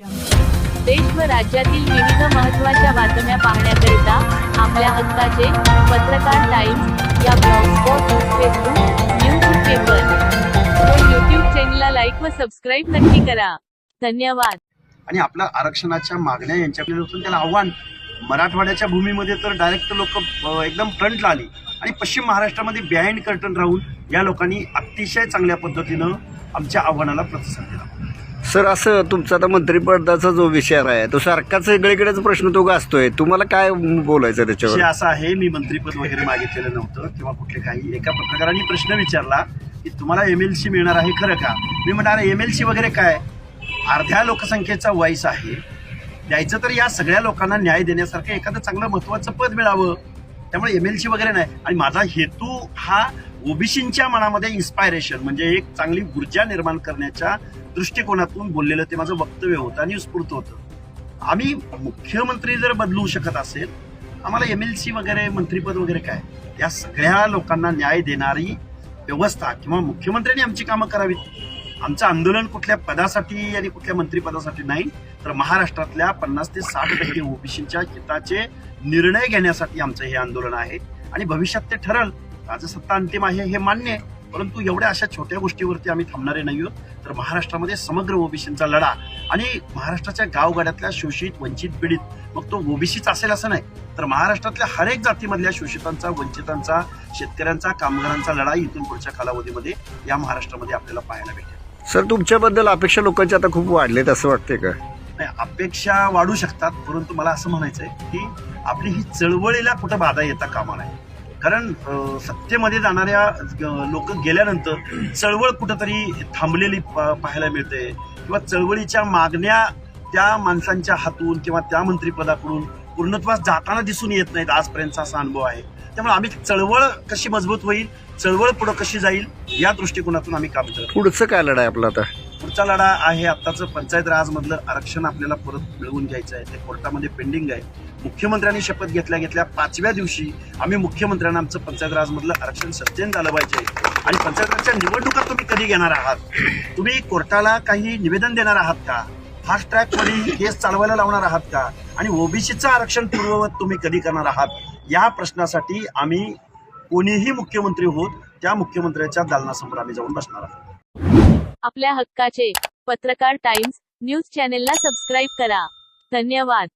देश व राज्यातील विविध महत्त्वाच्या बातम्या पाहण्याकरिता आपल्या हक्काचे पत्रकार टाइम्स या ब्लॉगस्पॉट फेसबुक न्यूज पेपर व यूट्यूब चॅनलला लाईक व सबस्क्राईब नक्की करा. धन्यवाद. आणि आपल्या आरक्षणाच्या मागण्या यांच्याकडे त्याला आव्हान. मराठवाड्याच्या भूमीमध्ये तर डायरेक्ट लोक एकदम फ्रंटला आली. आणि पश्चिम महाराष्ट्रामध्ये बिहाइंड कर्टन राहून या लोकांनी अतिशय चांगल्या पद्धतीनं आमच्या आव्हानाला प्रतिसाद दिला. सर असं तुमचा आता मंत्रिपदाचा जो विषय आहे तो सारखाच वेगळीकडेच प्रश्न तो गाजतोय. तुम्हाला काय बोलायचं त्याच्यावर? म्हणजे असं आहे मी मंत्रीपद वगैरे मागितलेलं नव्हतं किंवा कुठले काही एका पत्रकारांनी प्रश्न विचारला की तुम्हाला एम एल सी मिळणार आहे खरं का? मी म्हणणार एम एल सी वगैरे काय? अर्ध्या लोकसंख्येचा वॉईस आहे. द्यायचं तर या सगळ्या लोकांना न्याय देण्यासारखं एखादं चांगलं महत्वाचं पद मिळावं. त्यामुळे एम एल सी वगैरे नाही. आणि माझा हेतू हा ओबीसींच्या मनामध्ये इन्स्पायरेशन म्हणजे एक चांगली ऊर्जा निर्माण करण्याच्या दृष्टिकोनातून बोललेलं ते माझं वक्तव्य होतं आणि उत्स्फूर्त होतं. आम्ही मुख्यमंत्री जर बदलू शकत असेल आम्हाला एम एल सी वगैरे मंत्रीपद वगैरे काय या सगळ्या लोकांना न्याय देणारी व्यवस्था किंवा मुख्यमंत्र्यांनी आमची कामं करावीत. आमचं आंदोलन कुठल्या पदासाठी आणि कुठल्या मंत्रीपदासाठी नाही तर महाराष्ट्रातल्या पन्नास ते साठ टक्के ओबीसीच्या हिताचे निर्णय घेण्यासाठी आमचं हे आंदोलन आहे. आणि भविष्यात ते ठरल. राजसत्ता अंतिम आहे हे मान्य आहे. परंतु एवढ्या अशा छोट्या गोष्टीवरती आम्ही थांबणारे नाही आहोत तर महाराष्ट्रामध्ये समग्र ओबीसींचा लढा आणि महाराष्ट्राच्या गावगाड्यातल्या शोषित वंचित पीडित मग तो ओबीसीच असेल असं नाही. तर महाराष्ट्रातल्या हरेक जातीमधल्या शोषितांचा वंचितांचा शेतकऱ्यांचा कामगारांचा लढा इथून पुढच्या कालावधीमध्ये या महाराष्ट्रामध्ये आपल्याला पाहायला भेटेल. सर तुमच्याबद्दल अपेक्षा लोकांची आता खूप वाढलेत असं वाटतंय का? नाही अपेक्षा वाढू शकतात परंतु मला असं म्हणायचं आहे की आपली ही चळवळीला कुठं बाधा येता कामा नाही कारण सत्तेमध्ये जाणाऱ्या लोक गेल्यानंतर चळवळ कुठंतरी थांबलेली पाहायला मिळते. किंवा चळवळीच्या मागण्या त्या माणसांच्या हातून किंवा त्या मंत्रिपदाकडून पूर्णत्वास जाताना दिसून येत नाहीत आजपर्यंतचा असा अनुभव आहे. त्यामुळे आम्ही चळवळ कशी मजबूत होईल चळवळ पुढं कशी जाईल या दृष्टिकोनातून आम्ही काम करतो पुढचं काय लढाय आहे आता? पुढचा लढा आहे आत्ताचं पंचायत राजमधलं. आरक्षण आपल्याला परत मिळवून घ्यायचं आहे. ते कोर्टामध्ये पेंडिंग आहे. मुख्यमंत्र्यांनी शपथ घेतल्या घेतल्या पाचव्या दिवशी आम्ही मुख्यमंत्र्यांना आमचं पंचायत राजमधलं आरक्षण सस्टेन झालं पाहिजे. आणि पंचायत राजच्या निवडणुका तुम्ही कधी घेणार आहात? तुम्ही कोर्टाला काही निवेदन देणार आहात का? फास्ट ट्रॅकमध्ये केस चालवायला लावणार आहात का? आणि ओबीसीचं आरक्षण पूर्ववत तुम्ही कधी करणार आहात? या प्रश्नासाठी आम्ही कोणीही मुख्यमंत्री होत त्या मुख्यमंत्र्याच्या दालनासमोर आम्ही जाऊन बसणार आहोत. आपल्या हक्काचे. पत्रकार टाइम्स न्यूज चॅनेलला सबस्क्राईब करा. धन्यवाद.